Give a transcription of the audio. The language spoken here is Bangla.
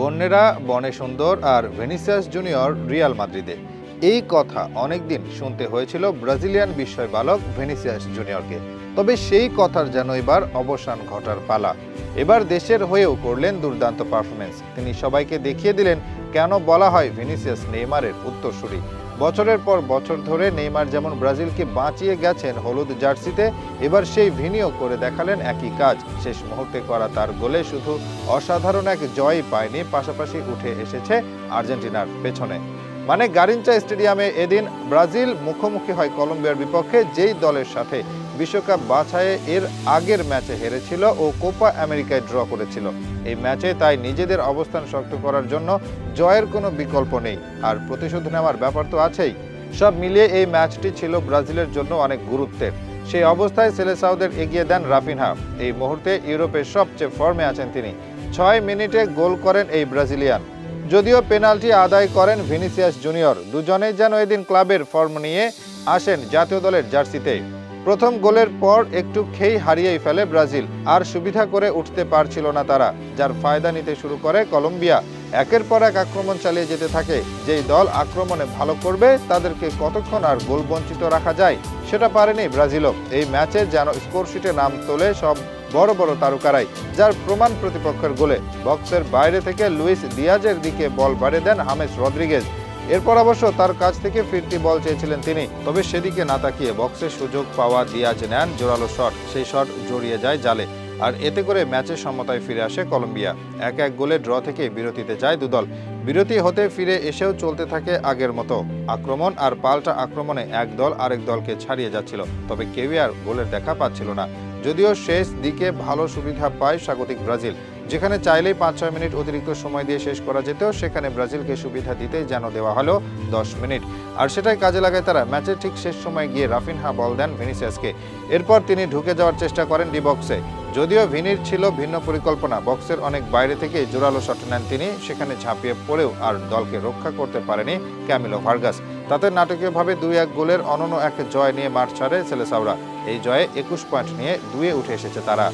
বন্যেরা, বনে সুন্দর আর ভেনিসিয়াস জুনিয়র রিয়াল মাদ্রিদে। এই কথা অনেকদিন শুনতে হয়েছিল ব্রাজিলিয়ান বিস্ময় বালক ভেনিসিয়াস জুনিয়রকে। তবে সেই কথার যেন এবার অবসান ঘটার পালা। এবার দেশের হয়েও করলেন দুর্দান্ত পারফরমেন্স তিনি সবাইকে দেখিয়ে দিলেন, কেন বলা হয় ভিনিসিয়াস নেইমারের উত্তরসূরি। বছরের পর বছর ধরে নেইমার যেমন ব্রাজিলকে বাঁচিয়ে গেছেন হলুদ জার্সিতে, এবার সেই ভিনিও করে দেখালেন একই কাজ। শেষ মুহূর্তে করা তার গোলে শুধু অসাধারণ এক জয়ই পায়নি, পাশাপাশি উঠে এসেছে আর্জেন্টিনার পেছনে। মানে গারিঞ্চা স্টেডিয়ামে এদিন ব্রাজিল মুখোমুখি হয় কলম্বিয়ার বিপক্ষে, যেই দলের সাথে বিশ্বকাপ বাছাইয়ে এর আগের ম্যাচে হেরেছিল ও কোপা আমেরিকায় ড্র করেছিল। এই ম্যাচে তাই নিজেদের অবস্থান শক্ত করার জন্য জয়ের কোনো বিকল্প নেই। আর প্রতিশোধ নেওয়ার ব্যাপার তো আছেই। সব মিলিয়ে এই ম্যাচটি ছিল ব্রাজিলের জন্য অনেক গুরুত্বের। সেই অবস্থায় সেলেসাউদের এগিয়ে দেন রাফিনহা। এই মুহূর্তে ইউরোপের সবচেয়ে ফর্মে আছেন তিনি। ছয় মিনিটে গোল করেন এই ব্রাজিলিয়ান। যদিও পেনাল্টি আদায় করেন ভিনিসিয়াস জুনিয়র। দুজনেই যেন এদিন ক্লাবের ফর্ম নিয়ে আসেন জাতীয় দলের জার্সিতে। প্রথম গোলের পর একটু খেই হারিয়েই ফেলে ব্রাজিল। আর সুবিধা করে উঠতে পারছিল না তারা, যার ফায়দা নিতে শুরু করে কলম্বিয়া। একের পর এক আক্রমণ চালিয়ে যেতে থাকে। যেই দল আক্রমণে ভালো করবে, তাদেরকে কতক্ষণ আর গোল বঞ্চিত রাখা যায়, সেটা পারেনি ব্রাজিলও। এই ম্যাচে যেন স্কোরশিটে নাম তোলে সব বড় বড় তারকারাই, যার প্রমাণ প্রতিপক্ষের গোলে। বক্সের বাইরে থেকে লুইস দিয়াজের দিকে বল বাড়িয়ে দেন হামেস রদ্রিগেজ। এরপর অবশ্য তার কাছ থেকে ফিরতি বল চেয়েছিলেন তিনি। তবে সেদিকে না তাকিয়ে বক্সে সুযোগ পাওয়া দিয়াজ নেন জোরালো শট সেই শট জড়িয়ে যায় জালে। আর এতে করে ম্যাচের সমতায় ফিরে আসে কলম্বিয়া। এক এক গোলে ড্র থেকে বিরতিতে যায় দুদল। বিরতি হতে ফিরে এসেও চলতে থাকে আগের মতো। আক্রমণ আর পাল্টা আক্রমণে এক দল আরেক দলকে ছাড়িয়ে যাচ্ছিল। তবে কেউই আর গোলের দেখা পাচ্ছিল না। যদিও শেষ দিকে ভালো সুবিধা পায় স্বাগতিক ব্রাজিল। যেখানে চাইলেই পাঁচ, ছয় মিনিট অতিরিক্ত সময় দিয়ে শেষ করা যেত সেখানে ব্রাজিলকে সুবিধা দিতে যেন দেওয়া হলো দশ মিনিট। আর সেটাই কাজে লাগায় তারা ম্যাচের ঠিক শেষ সময় গিয়ে রাফিনহা বল দেন ভিনিসিয়াসকে। এরপর তিনি ঢুকে যাওয়ার চেষ্টা করেন ডি বক্সে। যদিও ভিনির ছিল ভিন্ন পরিকল্পনা, বক্সের অনেক বাইরে থেকে জোরালো শট নেন তিনি, সেখানে ঝাঁপিয়ে পড়েও আর দলকে রক্ষা করতে পারেনি ক্যামিলো ভার্গাস। তাতে নাটকীয়ভাবে দুই এক গোলের অনন্য এক জয় নিয়ে মাঠ ছাড়ে সেলেসাওরা। এই জয়ে একুশ পয়েন্ট নিয়ে দুয়ে উঠে এসেছে তারা।